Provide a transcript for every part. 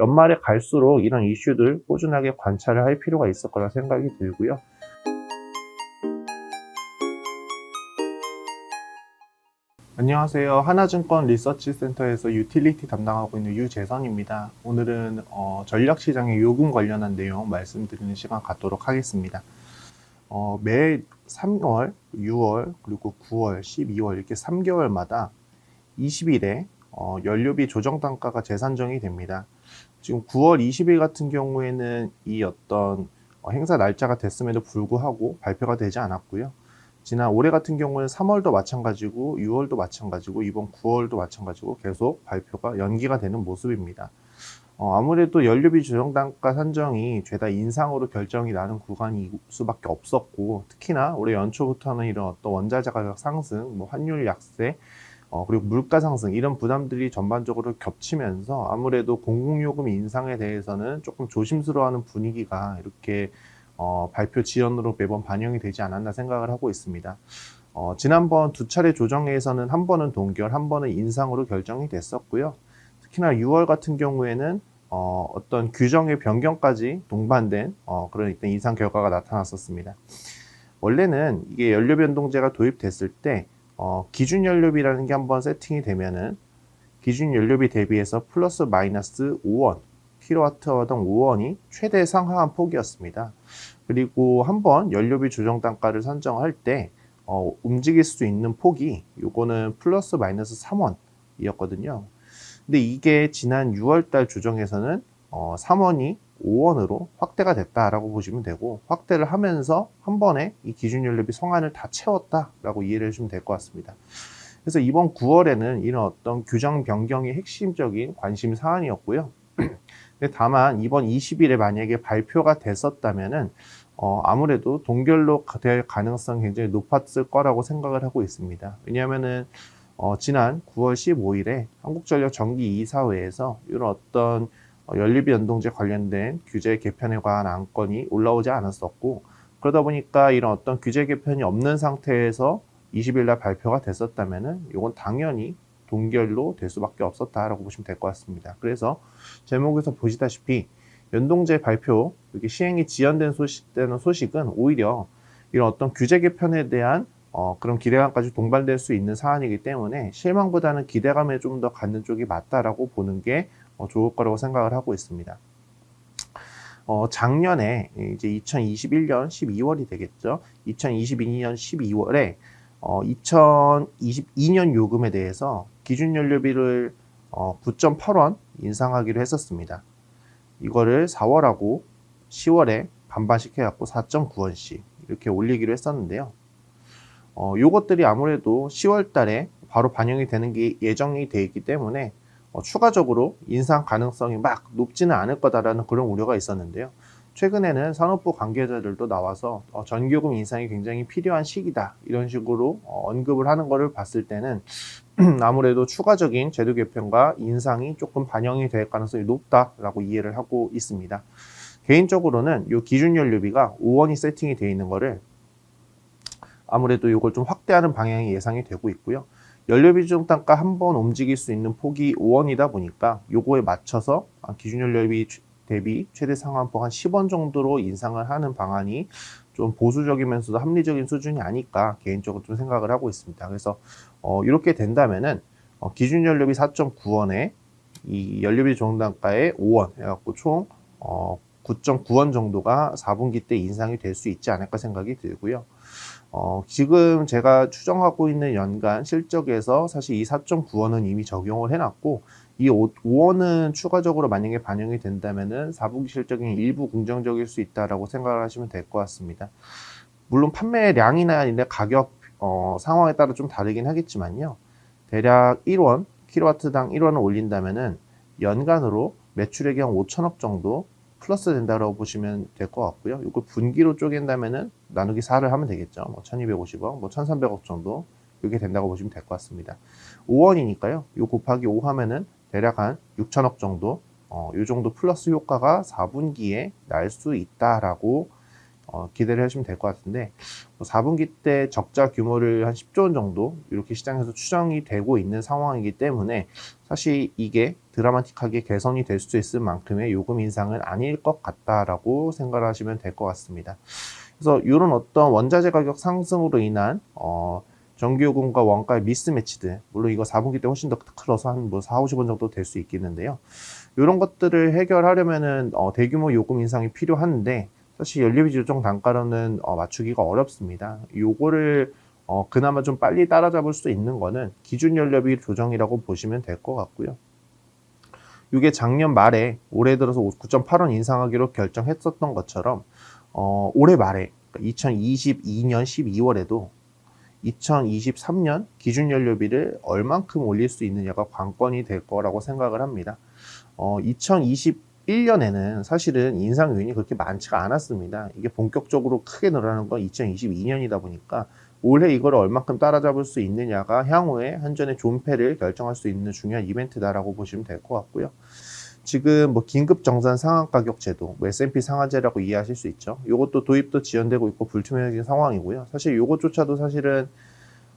연말에 갈수록 이런 이슈들 꾸준하게 관찰을 할 필요가 있을 거라 생각이 들고요. 안녕하세요. 하나증권 리서치센터에서 유틸리티 담당하고 있는 유재선입니다. 오늘은 어, 전략시장의 요금 관련한 내용 말씀드리는 시간 갖도록 하겠습니다. 어, 매 3월, 6월, 그리고 9월, 12월 이렇게 3개월마다 20일에 어, 연료비 조정 단가가 재산정이 됩니다. 지금 9월 20일 같은 경우에는 이 어떤 어, 행사 날짜가 됐음에도 불구하고 발표가 되지 않았고요. 지난 올해 같은 경우는 3월도 마찬가지고 6월도 마찬가지고 이번 9월도 마찬가지고 계속 발표가 연기가 되는 모습입니다. 어, 아무래도 연료비 조정 단가 산정이 죄다 인상으로 결정이 나는 구간이 수밖에 없었고 특히나 올해 연초부터는 이런 어떤 원자재 가격 상승, 뭐 환율 약세, 어, 그리고 물가 상승 이런 부담들이 전반적으로 겹치면서 아무래도 공공요금 인상에 대해서는 조금 조심스러워하는 분위기가 이렇게 어, 발표 지연으로 매번 반영이 되지 않았나 생각을 하고 있습니다. 어, 지난번 두 차례 조정회에서는 한 번은 동결, 한 번은 인상으로 결정이 됐었고요. 특히나 6월 같은 경우에는 어, 어떤 규정의 변경까지 동반된 어, 그런 일단 인상 결과가 나타났었습니다. 원래는 이게 연료 변동제가 도입됐을 때 어, 기준 연료비라는 게 한번 세팅이 되면은 기준 연료비 대비해서 플러스 마이너스 5원 킬로와트어당 5원이 최대 상하한 폭이었습니다. 그리고 한번 연료비 조정 단가를 선정할 때 어, 움직일 수 있는 폭이 요거는 플러스 마이너스 3원이었거든요. 근데 이게 지난 6월달 조정에서는 어, 3원이 5원으로 확대가 됐다라고 보시면 되고 확대를 하면서 한 번에 이 기준 연료비 성안을 다 채웠다라고 이해를 해주시면 될 것 같습니다. 그래서 이번 9월에는 이런 어떤 규정 변경이 핵심적인 관심 사안이었고요. 근데 다만 이번 20일에 만약에 발표가 됐었다면은 어, 아무래도 동결로 될 가능성이 굉장히 높았을 거라고 생각을 하고 있습니다. 왜냐하면은 어, 지난 9월 15일에 한국전력 정기 이사회에서 이런 어떤 어, 연료비 연동제 관련된 규제 개편에 관한 안건이 올라오지 않았었고 그러다 보니까 이런 어떤 규제 개편이 없는 상태에서 20일 날 발표가 됐었다면은 이건 당연히 동결로 될 수밖에 없었다라고 보시면 될 것 같습니다. 그래서 제목에서 보시다시피 연동제 발표 이렇게 시행이 지연된 소식되는 소식은 오히려 이런 어떤 규제 개편에 대한 어, 그런 기대감까지 동반될 수 있는 사안이기 때문에 실망보다는 기대감에 좀 더 갖는 쪽이 맞다라고 보는 게 어, 좋을 거라고 생각을 하고 있습니다. 어, 작년에 이제 2021년 12월이 되겠죠. 2022년 12월에 어, 2022년 요금에 대해서 기준 연료비를 어, 9.8원 인상하기로 했었습니다. 이거를 4월하고 10월에 반반씩 해갖고 4.9원씩 이렇게 올리기로 했었는데요. 어, 요것들이 아무래도 10월 달에 바로 반영이 되는 게 예정이 돼 있기 때문에 어, 추가적으로 인상 가능성이 막 높지는 않을 거다라는 그런 우려가 있었는데요. 최근에는 산업부 관계자들도 나와서 어, 전기요금 인상이 굉장히 필요한 시기다 이런 식으로 어, 언급을 하는 것을 봤을 때는 아무래도 추가적인 제도 개편과 인상이 조금 반영이 될 가능성이 높다라고 이해를 하고 있습니다. 개인적으로는 이 기준 연료비가 5원이 세팅이 되어 있는 거를 아무래도 이걸 좀 확대하는 방향이 예상이 되고 있고요. 연료비 조정 단가 한 번 움직일 수 있는 폭이 5원이다 보니까 요거에 맞춰서 기준 연료비 대비 최대 상한폭 한 10원 정도로 인상을 하는 방안이 좀 보수적이면서도 합리적인 수준이 아닐까 개인적으로 좀 생각을 하고 있습니다. 그래서 어, 이렇게 된다면은 어, 기준 연료비 4.9원에 이 연료비 종단가에 5원 해갖고 총 어, 9.9원 정도가 4분기 때 인상이 될 수 있지 않을까 생각이 들고요. 어, 지금 제가 추정하고 있는 연간 실적에서 사실 이 4.9원은 이미 적용을 해놨고 이 5원은 추가적으로 만약에 반영이 된다면은 4분기 실적이 일부 긍정적일 수 있다라고 생각을 하시면 될 것 같습니다. 물론 판매량이나 가격 어, 상황에 따라 좀 다르긴 하겠지만요. 대략 1원, 킬로와트당 1원을 올린다면은 연간으로 매출액이 한 5천억 정도 플러스 된다고 보시면 될 것 같고요. 이걸 분기로 쪼갠다면은 나누기 4를 하면 되겠죠. 뭐 1250억, 뭐 1300억 정도 이게 된다고 보시면 될 것 같습니다. 5원이니까요. 요 곱하기 5 하면은 대략 한 6천억 정도, 어, 요 정도 플러스 효과가 4분기에 날 수 있다라고 어, 기대를 하시면 될 것 같은데 4분기 뭐때 적자 규모를 한 10조 원 정도 이렇게 시장에서 추정이 되고 있는 상황이기 때문에 사실 이게 드라마틱하게 개선이 될수 있을 만큼의 요금 인상은 아닐 것 같다라고 생각하시면 될 것 같습니다. 그래서 이런 어떤 원자재 가격 상승으로 인한 어, 전기요금과 원가의 미스매치들 물론 이거 4분기 때 훨씬 더 클어서 한뭐 4, 50원 정도 될 수 있겠는데요. 이런 것들을 해결하려면은 어, 대규모 요금 인상이 필요한데 사실 연료비 조정 단가로는 어, 맞추기가 어렵습니다. 요거를 어, 그나마 좀 빨리 따라잡을 수 있는 거는 기준 연료비 조정이라고 보시면 될 것 같고요. 이게 작년 말에 올해 들어서 9.8원 인상하기로 결정했었던 것처럼 어, 올해 말에 2022년 12월에도 2023년 기준 연료비를 얼만큼 올릴 수 있느냐가 관건이 될 거라고 생각을 합니다. 어, 2021년에는 사실은 인상 요인이 그렇게 많지가 않았습니다. 이게 본격적으로 크게 늘어나는 건 2022년이다 보니까 올해 이걸 얼만큼 따라잡을 수 있느냐가 향후에 한전의 존폐를 결정할 수 있는 중요한 이벤트다라고 보시면 될 것 같고요. 지금 뭐 긴급 정산 상한 가격 제도, 뭐 S&P 상한제라고 이해하실 수 있죠. 이것도 도입도 지연되고 있고 불투명해진 상황이고요. 사실 이것조차도 사실은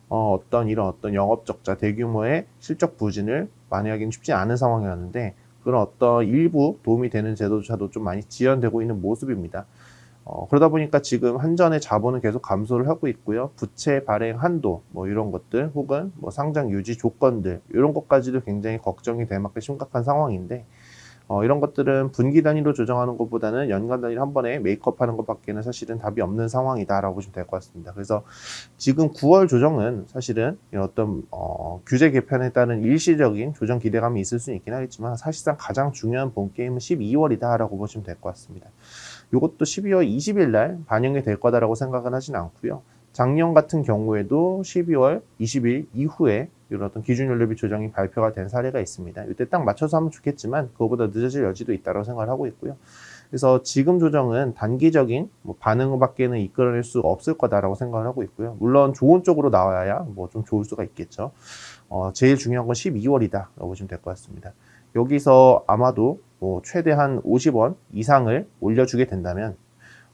어, 어떤 이런 어떤 영업 적자, 대규모의 실적 부진을 만회하기는 쉽지 않은 상황이었는데 그런 어떤 일부 도움이 되는 제도조차도 좀 많이 지연되고 있는 모습입니다. 어, 그러다 보니까 지금 한전의 자본은 계속 감소를 하고 있고요. 부채 발행 한도, 뭐 이런 것들, 혹은 뭐 상장 유지 조건들, 이런 것까지도 굉장히 걱정이 될 만큼 심각한 상황인데, 어, 이런 것들은 분기 단위로 조정하는 것보다는 연간 단위로 한 번에 메이크업 하는 것밖에는 사실은 답이 없는 상황이다라고 보시면 될 것 같습니다. 그래서 지금 9월 조정은 사실은 어떤, 어, 규제 개편에 따른 일시적인 조정 기대감이 있을 수는 있긴 하겠지만 사실상 가장 중요한 본 게임은 12월이다라고 보시면 될 것 같습니다. 이것도 12월 20일 날 반영이 될 거다라고 생각은 하진 않고요. 작년 같은 경우에도 12월 20일 이후에 이런 어떤 기준 연료비 조정이 발표가 된 사례가 있습니다. 이때 딱 맞춰서 하면 좋겠지만 그거보다 늦어질 여지도 있다고 생각을 하고 있고요. 그래서 지금 조정은 단기적인 뭐 반응밖에는 이끌어낼 수 없을 거다라고 생각을 하고 있고요. 물론 좋은 쪽으로 나와야 뭐 좀 좋을 수가 있겠죠. 어, 제일 중요한 건 12월이다라고 보시면 될 것 같습니다. 여기서 아마도 뭐 최대한 50원 이상을 올려주게 된다면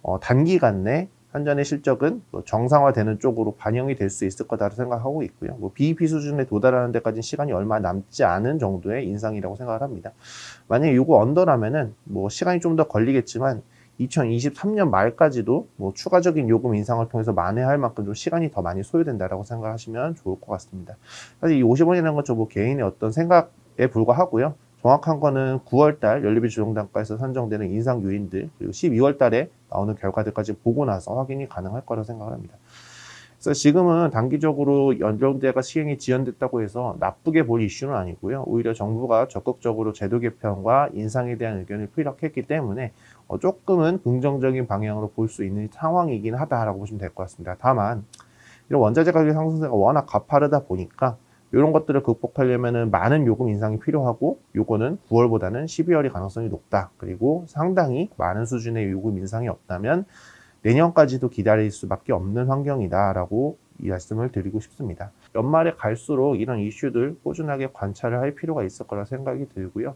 어, 단기간 내 한전의 실적은 뭐 정상화되는 쪽으로 반영이 될 수 있을 거다라고 생각하고 있고요. 뭐 BEP 수준에 도달하는 데까지는 시간이 얼마 남지 않은 정도의 인상이라고 생각을 합니다. 만약에 이거 언더라면은 뭐 시간이 좀 더 걸리겠지만 2023년 말까지도 뭐 추가적인 요금 인상을 통해서 만회할 만큼 좀 시간이 더 많이 소요된다라고 생각하시면 좋을 것 같습니다. 사실 이 50원이라는 건 좀 뭐 개인의 어떤 생각에 불과하고요. 정확한 거는 9월 달 연료비 조정 단가에서 산정되는 인상 요인들 그리고 12월 달에 나오는 결과들까지 보고 나서 확인이 가능할 거라고 생각을 합니다. 그래서 지금은 단기적으로 연령대가 시행이 지연됐다고 해서 나쁘게 볼 이슈는 아니고요. 오히려 정부가 적극적으로 제도 개편과 인상에 대한 의견을 피력했기 때문에 어, 조금은 긍정적인 방향으로 볼 수 있는 상황이긴 하다라고 보시면 될 것 같습니다. 다만 이런 원자재 가격 상승세가 워낙 가파르다 보니까 이런 것들을 극복하려면은 많은 요금 인상이 필요하고 요거는 9월보다는 12월이 가능성이 높다. 그리고 상당히 많은 수준의 요금 인상이 없다면 내년까지도 기다릴 수밖에 없는 환경이다라고 이 말씀을 드리고 싶습니다. 연말에 갈수록 이런 이슈들 꾸준하게 관찰을 할 필요가 있을 거라 생각이 들고요.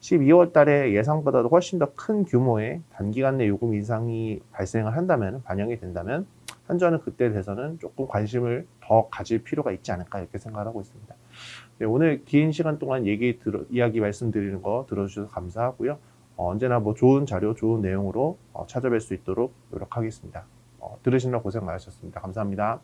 12월 달에 예상보다도 훨씬 더 큰 규모의 단기간 내 요금 인상이 발생을 한다면, 반영이 된다면, 한전은 그때 돼서는 조금 관심을 더 가질 필요가 있지 않을까 이렇게 생각을 하고 있습니다. 네, 오늘 긴 시간 동안 얘기 들어, 이야기 말씀드리는 거 들어주셔서 감사하고요. 어, 언제나 뭐 좋은 자료, 좋은 내용으로 어, 찾아뵐 수 있도록 노력하겠습니다. 어, 들으시느라 고생 많으셨습니다. 감사합니다.